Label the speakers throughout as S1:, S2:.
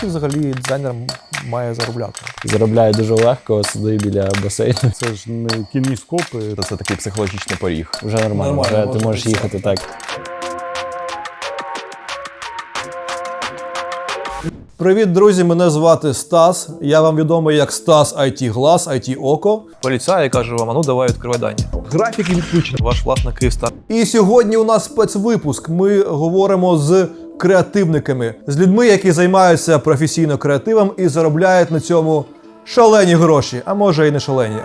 S1: Скільки взагалі дизайнер має заробляти?
S2: Заробляє дуже легко, сидить біля басейну.
S3: Це ж не кініскопи.
S4: Це такий психологічний поріг.
S2: Вже нормально,
S1: Нормально,
S2: вже
S1: можна
S2: ти можеш
S1: працювати.
S2: їхати так.
S1: Привіт, друзі! Мене звати Стас. Я вам відомий як Стас IT Глас, IT Око.
S5: Поліцай і каже вам, а ну давай відкривай дані.
S1: Графіки відключені.
S5: Ваш власник Київстар.
S1: І сьогодні у нас спецвипуск. Ми говоримо з креативниками, з людьми, які займаються професійно креативом і заробляють на цьому шалені гроші, а може і не шалені.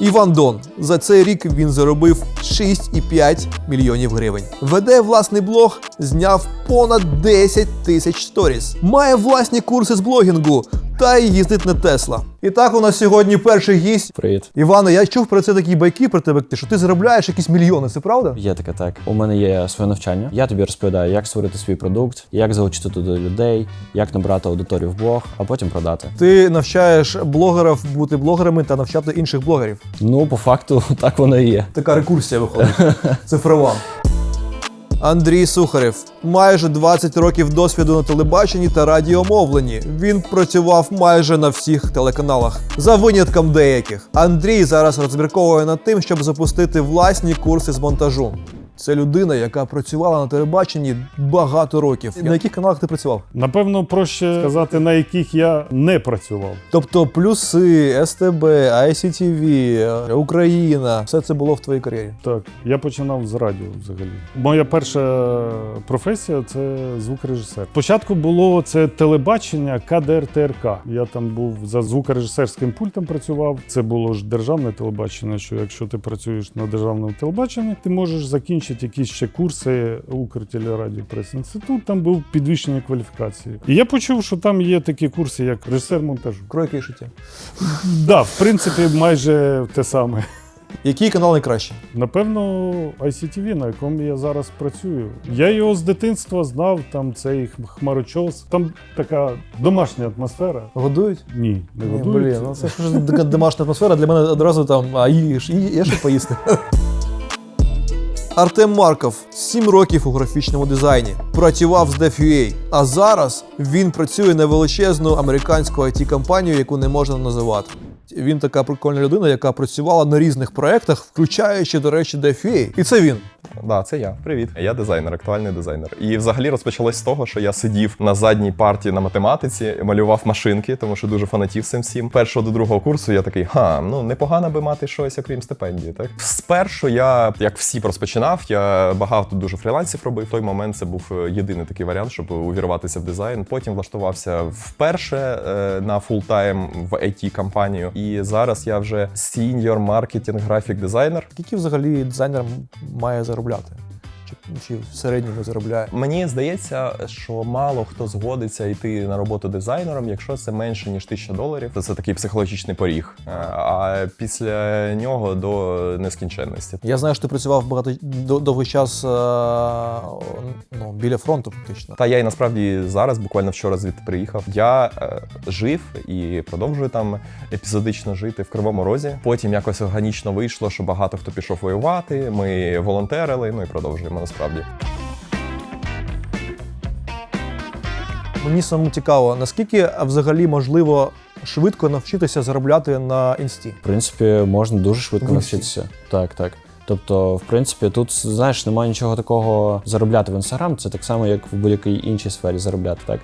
S1: Іван Дон за цей рік він заробив 6,5 мільйонів гривень. Веде власний блог, зняв понад 10 тисяч сторіс. Має власні курси з блогінгу та й їздить на Тесла. І так у нас сьогодні перший гість.
S2: Привіт.
S1: Іване, я чув про це такі байки про тебе, що ти заробляєш якісь мільйони, це правда?
S2: Є таке так. У мене є своє навчання. Я тобі розповідаю, як створити свій продукт, як залучити туди людей, як набрати аудиторію в блог, а потім продати.
S1: Ти навчаєш блогерів бути блогерами та навчати інших блогерів.
S2: Ну, по факту, так воно і є.
S1: Така рекурсія виходить. Цифрова. Андрій Сухарев майже 20 років досвіду на телебаченні та радіомовленні. Він працював майже на всіх телеканалах, за винятком деяких. Андрій зараз розмірковує над тим, щоб запустити власні курси з монтажу. Це людина, яка працювала на телебаченні багато років. На яких каналах ти працював?
S3: Напевно, проще сказати, на яких я не працював.
S1: Тобто плюси, СТБ, ICTV, Україна, все це було в твоїй кар'єрі.
S3: Так, я починав з радіо взагалі. Моя перша професія це звукорежисер. Спочатку було це телебачення КДР ТРК. Я там був за звукорежисерським пультом працював. Це було ж державне телебачення. Що якщо ти працюєш на державному телебаченні, ти можеш закінчити якісь ще курси Укртелерадіопрес-інститут. Там був підвищення кваліфікації. І я почув, що там є такі курси, як режисер монтажу.
S1: Кройки і шиття.
S3: Да, в принципі, майже те саме.
S1: Який канал найкращий?
S3: Напевно, ICTV, на якому я зараз працюю. Я його з дитинства знав, там цей хмарочос. Там така домашня атмосфера.
S1: Годують?
S3: Ні, не
S1: Ні,
S3: годують.
S1: Блін, ну це ж така домашня атмосфера. Для мене одразу там, а їж, і є що поїсти. Артем Марков 7 років у графічному дизайні. Працював з DevUA. А зараз він працює на величезну американську it компанію яку не можна називати. Він така прикольна людина, яка працювала на різних проєктах, включаючи, до речі, DevUA. І це він.
S4: Да, це я. Привіт. Я дизайнер, актуальний дизайнер. І взагалі розпочалось з того, що я сидів на задній парті на математиці, малював машинки, тому що дуже фанатів цим всім. Першого до другого курсу я такий, ха, ну непогано би мати щось, окрім стипендії. Так спершу я, як всі розпочинав, я багато дуже фрілансів робив. В той момент це був е, єдиний такий варіант, щоб увірватися в дизайн. Потім влаштувався вперше е, на фултайм в it компанію І зараз я вже senior маркетинг графік дизайнер.
S1: Скільки взагалі дизайнер має заробляти? Чи, чи в середньому заробляє?
S4: Мені здається, що мало хто згодиться йти на роботу дизайнером, якщо це менше ніж 1000 доларів. То це такий психологічний поріг. Е, А після нього до нескінченності.
S1: Я знаю, що ти працював багато довгий час е, ну, біля фронту, фактично.
S4: Та я і насправді зараз, буквально вчора звідти приїхав. Я е, жив і продовжую там епізодично жити в Кривому Розі. Потім якось органічно вийшло, що багато хто пішов воювати. Ми волонтерили, ну і продовжуємо насправді.
S1: Мені самому цікаво, наскільки взагалі можливо швидко навчитися заробляти на інсті.
S2: В принципі, можна дуже швидко навчитися. Так, так. Тобто, в принципі, тут знаєш, немає нічого такого заробляти в інстаграм. Це так само, як в будь-якій іншій сфері заробляти. Так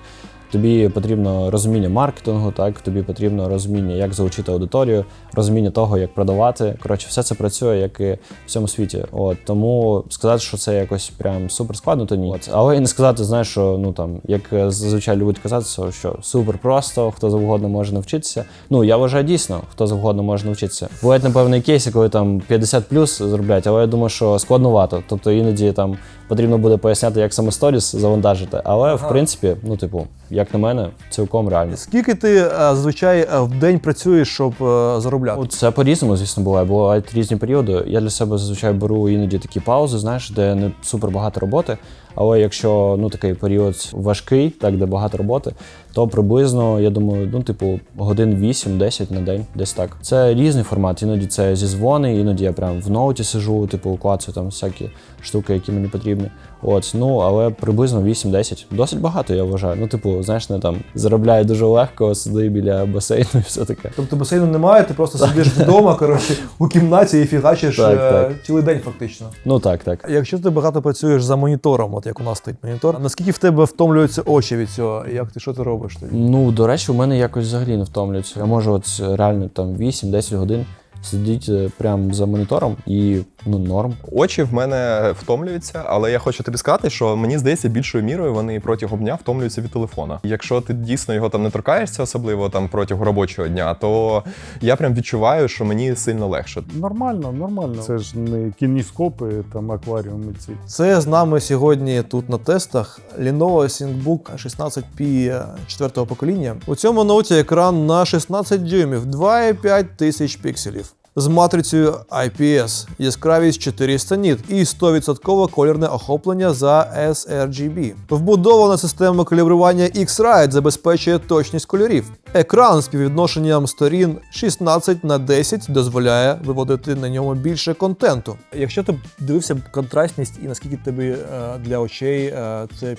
S2: тобі потрібно розуміння маркетингу, так тобі потрібно розуміння, як залучити аудиторію, розуміння того, як продавати. Коротше, все це працює як і в всьому світі. От тому сказати, що це якось прям супер складно, то ні. От. Але і не сказати, знаєш, що ну там, як е, зазвичай люблять казати, що- супер просто, хто завгодно може навчитися. Ну я вважаю дійсно, хто завгодно може навчитися. Бувають, напевно, кейси, коли там 50 плюс заробляють, але я думаю, що складновато. Тобто іноді там потрібно буде поясняти, як саме сторіс завантажити. Але в принципі, ну типу, як на мене, цілком реально.
S1: Скільки ти е, зазвичай е, в день працюєш, щоб е, заробляти?
S2: От Це по-різному, звісно, буває. Бувають різні періоди. Я для себе зазвичай беру іноді такі паузи, знаєш, де не супер багато роботи. Але якщо ну такий період важкий, так де багато роботи, то приблизно, я думаю, ну, типу, годин 8-10 на день, десь так. Це різний формат. Іноді це зі дзвони, іноді я прям в ноуті сижу, типу, клацаю там всякі штуки, які мені потрібні. От, ну але приблизно 8-10. Досить багато, я вважаю. Ну, типу, знаєш, не там заробляю дуже легко, сиди біля басейну і все таке.
S1: Тобто басейну немає, ти просто сидиш вдома, коротше, у кімнаті і фігачиш
S2: Так,
S1: е,
S2: так.
S1: цілий день фактично.
S2: Ну так, так.
S1: Якщо ти багато працюєш за монітором, от як у нас стоїть монітор, наскільки в тебе втомлюються очі від цього? Як ти що ти робиш тоді?
S2: Ну, до речі, у мене якось взагалі не втомлюється. Я можу от реально там 8-10 годин сидіти прямо за монітором і ну норм.
S4: Очі в мене втомлюються, але я хочу тобі сказати, що мені здається, більшою мірою вони протягом дня втомлюються від телефона. Якщо ти дійсно його там не торкаєшся, особливо там протягом робочого дня, то я прям відчуваю, що мені сильно легше.
S3: Нормально, нормально. Це ж не кініскопи, там акваріуми ці.
S1: Це з нами сьогодні тут на тестах Lenovo ThinkBook 16P 4 покоління. У цьому ноуті екран на 16 дюймів, 2,5 тисяч пікселів. З матрицею IPS, яскравість 400 ніт і 100% колірне охоплення за sRGB. Вбудована система калібрування X-Rite забезпечує точність кольорів. Екран з співвідношенням сторін 16 на 10 дозволяє виводити на ньому більше контенту. Якщо ти дивився контрастність і наскільки тобі е, для очей е, це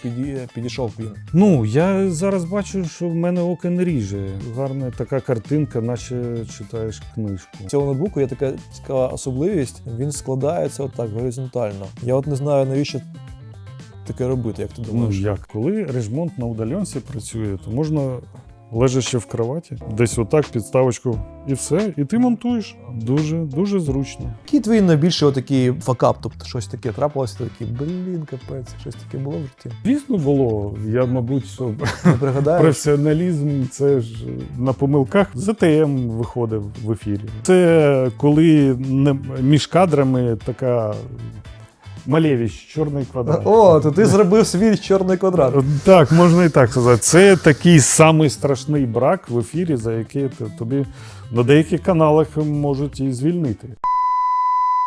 S1: підійшов він.
S3: Ну, я зараз бачу, що в мене око не ріже. Гарна така картинка, наче читаєш книжку.
S1: В цьому ноутбуку є така цікава особливість. Він складається отак горизонтально. Я от не знаю, навіщо таке робити, як ти
S3: Ну
S1: думаєш?
S3: як, коли режмонт на удаленці працює, то можна лежачи в кроваті, десь отак підставочку і все, і ти монтуєш. Дуже, дуже зручно.
S1: Який твій найбільший отакий факап? Тобто щось таке трапилося, ти такий, блін, капець, щось таке було в житті.
S3: Звісно, було. Я, мабуть, що
S1: Не пригадаєш?
S3: професіоналізм це ж на помилках ЗТМ виходив в ефірі. Це коли не, між кадрами така Малевич, чорний квадрат.
S1: О, то ти зробив свій чорний квадрат.
S3: Так, можна і так сказати. Це такий самий страшний брак в ефірі, за який тобі на деяких каналах можуть і звільнити.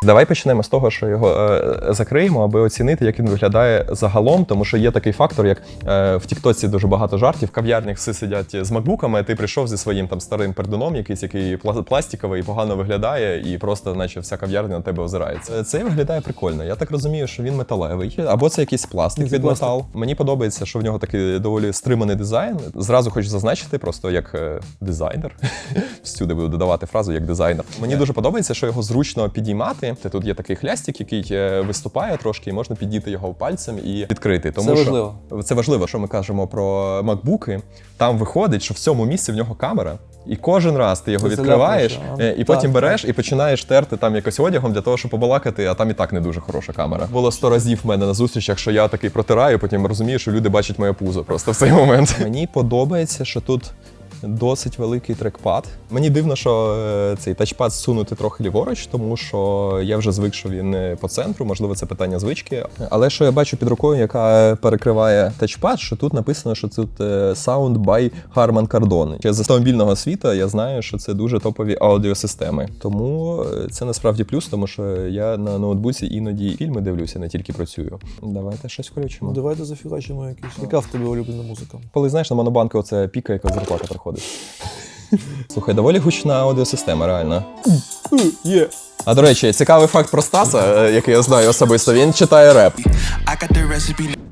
S4: Давай почнемо з того, що його е, закриємо, аби оцінити, як він виглядає загалом, тому що є такий фактор, як е, в Тіктоці дуже багато жартів. В кав'ярнях всі сидять з макбуками, а ти прийшов зі своїм там старим пердуном, якийсь який пластиковий і погано виглядає, і просто, наче вся кав'ярня на тебе озирається. Е, Це виглядає прикольно. Я так розумію, що він металевий, або це якийсь пластик від метал. Мені подобається, що в нього такий доволі стриманий дизайн. Зразу хочу зазначити, просто як е, дизайнер. Всюди буду додавати фразу як дизайнер. Мені дуже подобається, що його зручно підіймати. Та Тут є такий хлястик, який е, виступає трошки, і можна підійти його пальцем і відкрити. Тому
S1: Це
S4: що
S1: важливо.
S4: це важливо, що ми кажемо про макбуки. Там виходить, що в цьому місці в нього камера. І кожен раз ти його
S1: Це
S4: відкриваєш, е, і потім
S1: Так,
S4: береш і починаєш терти там якось одягом для того, щоб побалакати, а там і так не дуже хороша камера. Було сто разів в мене на зустрічах, що я такий протираю, потім розумію, що люди бачать моє пузо просто в цей момент. Мені подобається, що тут. Досить великий трекпад. Мені дивно, що е, цей тачпад зсунути трохи ліворуч, тому що я вже звик, що він е, по центру, можливо, це питання звички. Але що я бачу під рукою, яка перекриває тачпад, що тут написано, що тут е, Sound by Harman Kardon. Ще З автомобільного світу я знаю, що це дуже топові аудіосистеми. Тому це насправді плюс, тому що я на ноутбуці іноді фільми дивлюся, не тільки працюю. Давайте щось включимо.
S1: Ну, давайте зафігачимо якийсь. Яка в тебе улюблена музика?
S4: Коли знаєш, на монобанку оце піка, яка зарплата приходить. Слухай, доволі гучна аудіосистема, реально.
S1: Є.
S4: А до речі, цікавий факт про Стаса, е, який я знаю особисто, він читає реп.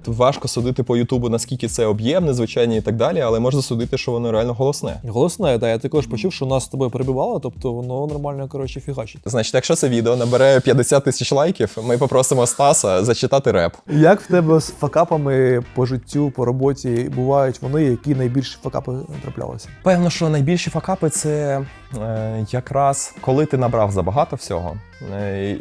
S4: Важко судити по Ютубу, наскільки це об'ємне, звичайні і так далі, але можна судити, що воно реально голосне.
S1: Голосне, так. Я також почув, що нас з тобою перебивало, тобто воно нормально, коротше, фігачить.
S4: Значить, якщо це відео набере 50 тисяч лайків, ми попросимо Стаса зачитати реп.
S1: Як в тебе з факапами по життю, по роботі бувають вони, які найбільші факапи траплялися?
S4: Певно, що найбільші факапи це е, якраз коли ти набрав забагато всього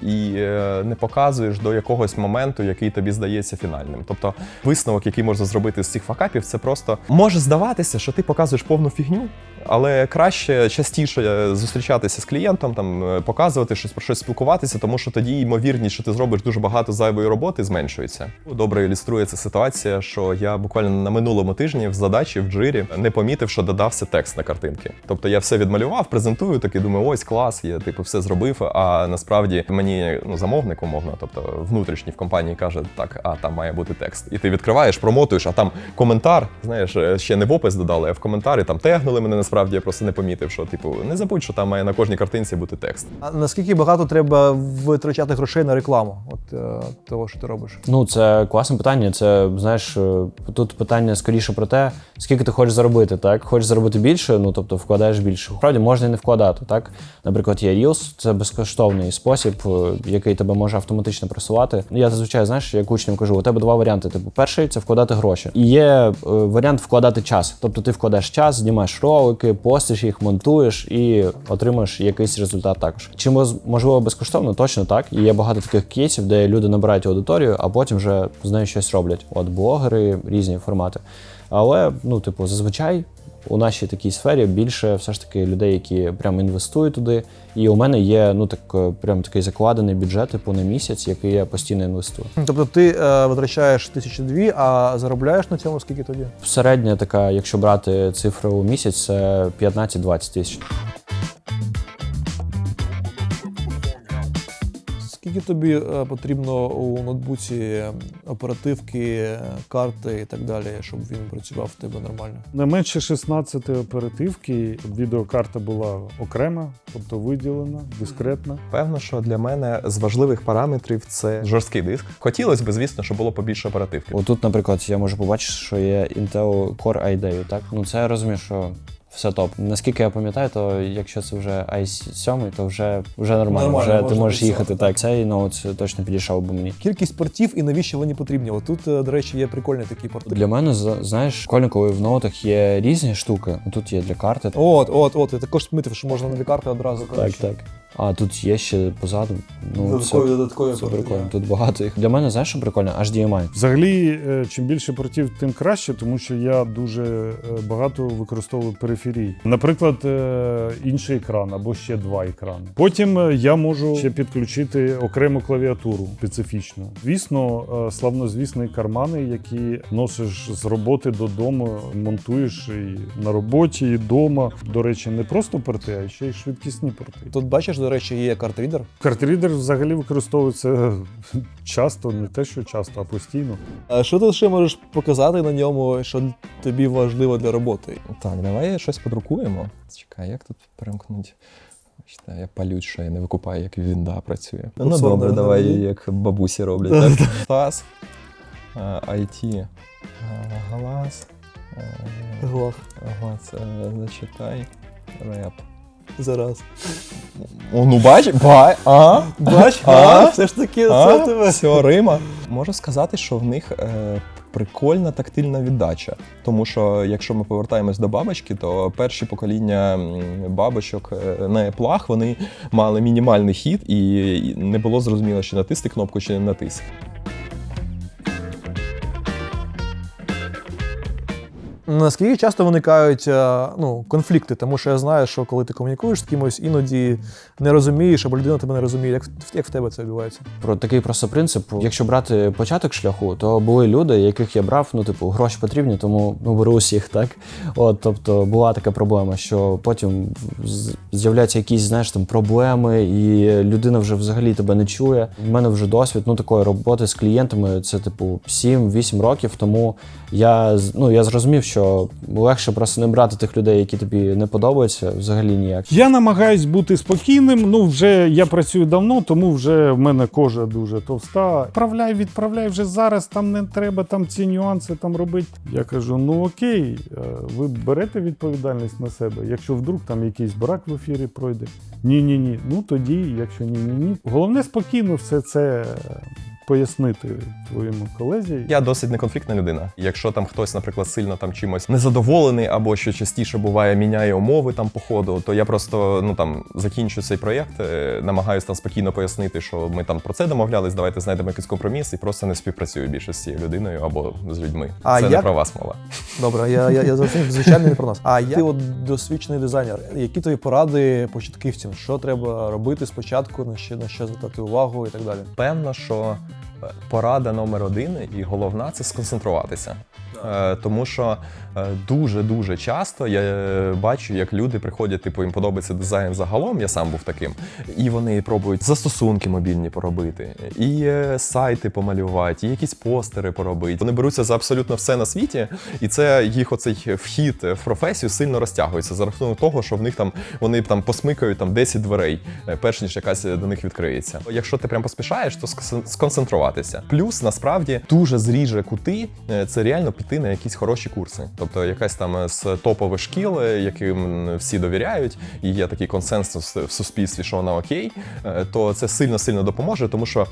S4: і е, не показуєш до якогось моменту, який тобі здається фінальним. Тобто висновок, який можна зробити з цих факапів, це просто може здаватися, що ти показуєш повну фігню, але краще частіше е, зустрічатися з клієнтом, там е, показувати щось про щось спілкуватися, тому що тоді ймовірність, що ти зробиш дуже багато зайвої роботи, зменшується. Добре ілюструє ця ситуація, що я буквально на минулому тижні в задачі в джирі не помітив, що додався текст на картинки. Тобто я все відмалював, презентую, такий думаю, ось клас, я типу все зробив. А насправді. Насправді мені ну замовник умовно, тобто внутрішній в компанії каже, так, а там має бути текст. І ти відкриваєш, промотуєш, а там коментар. Знаєш, е, ще не в опис додали, а в коментарі там тегнули мене. Насправді я просто не помітив, що типу не забудь, що там має на кожній картинці бути текст.
S1: А наскільки багато треба витрачати грошей на рекламу? От е, того, що ти робиш?
S2: Ну, це класне питання. Це знаєш, е, тут питання скоріше про те, скільки ти хочеш заробити. Так, хочеш заробити більше, ну тобто вкладаєш більше. Справді можна і не вкладати. Так, наприклад, є Reels, це безкоштовний спосіб, е, який тебе може автоматично просувати. Я зазвичай знаєш, як учням кажу, у тебе два варіанти. Типу, перший це вкладати гроші. І є е, варіант вкладати час. Тобто ти вкладаєш час, знімаєш ролики, постиш їх, монтуєш і отримаєш якийсь результат також. Чи можливо безкоштовно? Точно так. І є багато таких кейсів, де люди набирають аудиторію, а потім вже з нею щось роблять. От блогери, різні формати. Але ну, типу, зазвичай у нашій такій сфері більше все ж таки людей, які прям інвестують туди. І у мене є ну так е, прям такий закладений бюджет, типу на місяць, який я постійно інвестую.
S1: Тобто ти е, витрачаєш тисячі дві, а заробляєш на цьому скільки тоді?
S2: Середня така, якщо брати цифру у місяць, це 15-20 тисяч.
S1: Скільки тобі е, потрібно у ноутбуці оперативки, карти і так далі, щоб він працював в тебе нормально?
S3: Не менше 16 оперативки. Відеокарта була окрема, тобто виділена, дискретна.
S4: Певно, що для мене з важливих параметрів це жорсткий диск. Хотілося б, звісно, щоб було побільше оперативки.
S2: Отут, наприклад, я можу побачити, що є Intel Core i9, так? Ну це я розумію, що все топ. Наскільки я пам'ятаю, то якщо це вже i7, то вже, вже нормально,
S1: Нормально,
S2: вже ти
S1: можна
S2: можеш їхати. Так, цей ноут точно підійшов би мені.
S1: Кількість портів і навіщо вони потрібні? От тут, е, до речі, є прикольні такі порти.
S2: Для мене, з- знаєш, прикольно, коли в ноутах є різні штуки. Тут є для карти.
S1: От, от, от. Я також помітив, що можна на карти одразу.
S2: Так, так. А тут є ще позаду. Ну,
S1: Додаткові,
S2: це,
S1: додаткові
S2: це
S1: порти,
S2: прикольно.
S1: да.
S2: Тут багато їх. Для мене, знаєш, що прикольно? HDMI.
S3: Взагалі, е, чим більше портів, тим краще, тому що я дуже е, багато використовую периферій. Наприклад, е, інший екран або ще два екрани. Потім е, я можу ще підключити окрему клавіатуру специфічну. Звісно, е, славнозвісні кармани, які носиш з роботи додому, монтуєш і на роботі, і вдома. До речі, не просто порти, а ще й швидкісні порти.
S1: Тут бачиш, до речі, є картрідер.
S3: Картрідер взагалі використовується часто, не те, що часто, а постійно.
S1: А що ти ще можеш показати на ньому, що тобі важливо для роботи?
S4: Так, давай щось подрукуємо. Чекай, як тут перемкнути? Бачите, я палють, що я не викупаю, як Вінда працює. Ну,
S1: Курсор
S4: добре,
S1: на-
S4: давай,
S1: на-
S4: як бабусі роблять. Так? Стас, е, IT, е, глаз, е, глаз, е, зачитай, реп.
S1: Зараз.
S4: О, ну бач, бай, а?
S1: Бач,
S4: А?
S1: а? Все ж таки, це
S4: А?
S1: в тебе.
S4: Все, Рима. Можу сказати, що в них е, прикольна тактильна віддача. Тому що якщо ми повертаємось до бабочки, то перші покоління м, бабочок е, на еплах вони мали мінімальний хід, і і не було зрозуміло, чи натисти кнопку, чи не натисти.
S1: Наскільки часто виникають е, ну, конфлікти? Тому що я знаю, що коли ти комунікуєш з кимось, іноді не розумієш, або людина тебе не розуміє. Як, як в тебе це відбувається?
S2: Про такий просто принцип. Якщо брати початок шляху, то були люди, яких я брав, ну, типу, гроші потрібні, тому ну, беру усіх, так? От, тобто була така проблема, що потім з'являються якісь, знаєш, там проблеми, і людина вже взагалі тебе не чує. У мене вже досвід ну, такої роботи з клієнтами, це типу 7-8 років, тому я, ну, я зрозумів, що легше просто не брати тих людей, які тобі не подобаються, взагалі ніяк.
S3: Я намагаюсь бути спокійним. Ну, вже я працюю давно, тому вже в мене кожа дуже товста. Відправляй, відправляй вже зараз. Там не треба там ці нюанси там робити. Я кажу: ну окей, е, ви берете відповідальність на себе. Якщо вдруг там якийсь брак в ефірі пройде. Ні, ні, ні. Ну тоді, якщо ні, ні, ні. Головне спокійно все це. Пояснити твоєму колезі.
S4: Я досить неконфліктна людина. Якщо там хтось, наприклад, сильно там чимось незадоволений, або що частіше буває, міняє умови там по ходу, то я просто ну там закінчу цей проєкт, е, намагаюся там спокійно пояснити, що ми там про це домовлялись, давайте знайдемо якийсь компроміс і просто не співпрацюю більше з цією людиною або з людьми.
S1: А
S4: це не
S1: як-
S4: про вас мова.
S1: Добре, я, я, я зрозумів, звичайно, не про нас. А я ти от досвідчений дизайнер. Які твої поради початківцям? Що треба робити спочатку, на що на що звертати увагу і так далі?
S4: Певно, що порада номер один і головна це сконцентруватися. Е, Тому що дуже дуже часто я е, бачу, як люди приходять, типу, їм подобається дизайн загалом. Я сам був таким, і вони пробують застосунки мобільні поробити, і е, сайти помалювати, і якісь постери поробити. Вони беруться за абсолютно все на світі, і це їх оцей вхід в професію сильно розтягується за рахунок того, що в них там вони там посмикають там 10 дверей, е, перш ніж якась до них відкриється. Якщо ти прям поспішаєш, то скон- сконцентруватися. Плюс насправді дуже зріже кути це реально піти на якісь хороші курси. Тобто якась там е, з топових шкіл, е, яким всі довіряють, і є такий консенсус в суспільстві, що вона окей, е, то це сильно сильно допоможе, тому що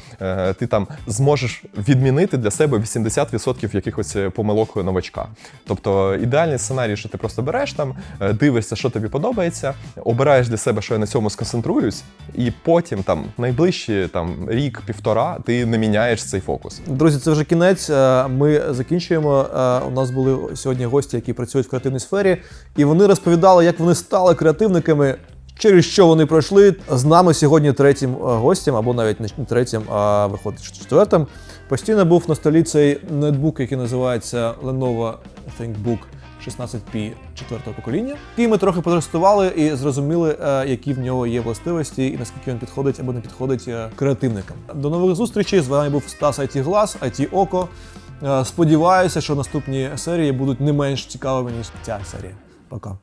S4: ти там зможеш відмінити для себе 80% якихось помилок новачка. Тобто ідеальний сценарій, що ти просто береш там, дивишся, що тобі подобається, обираєш для себе, що я на цьому сконцентруюсь, і потім там найближчі там рік-півтора ти не міняєш цей фокус.
S1: Друзі, це вже кінець. Ми закінчуємо. У нас були сьогодні гості, які працюють в креативній сфері, і вони розповідали, як вони стали креативниками. Через що вони пройшли з нами сьогодні третім е, гостем, або навіть не третім, а виходить четвертим. Постійно був на столі цей ноутбук, який називається Lenovo ThinkBook 16P четвертого покоління, який ми трохи протестували і зрозуміли, е, які в нього є властивості і наскільки він підходить або не підходить е, креативникам. До нових зустрічей. З вами був Стас IT Глаз, IT Око. Е, Сподіваюся, що наступні серії будуть не менш цікавими ніж ця серія. Пока.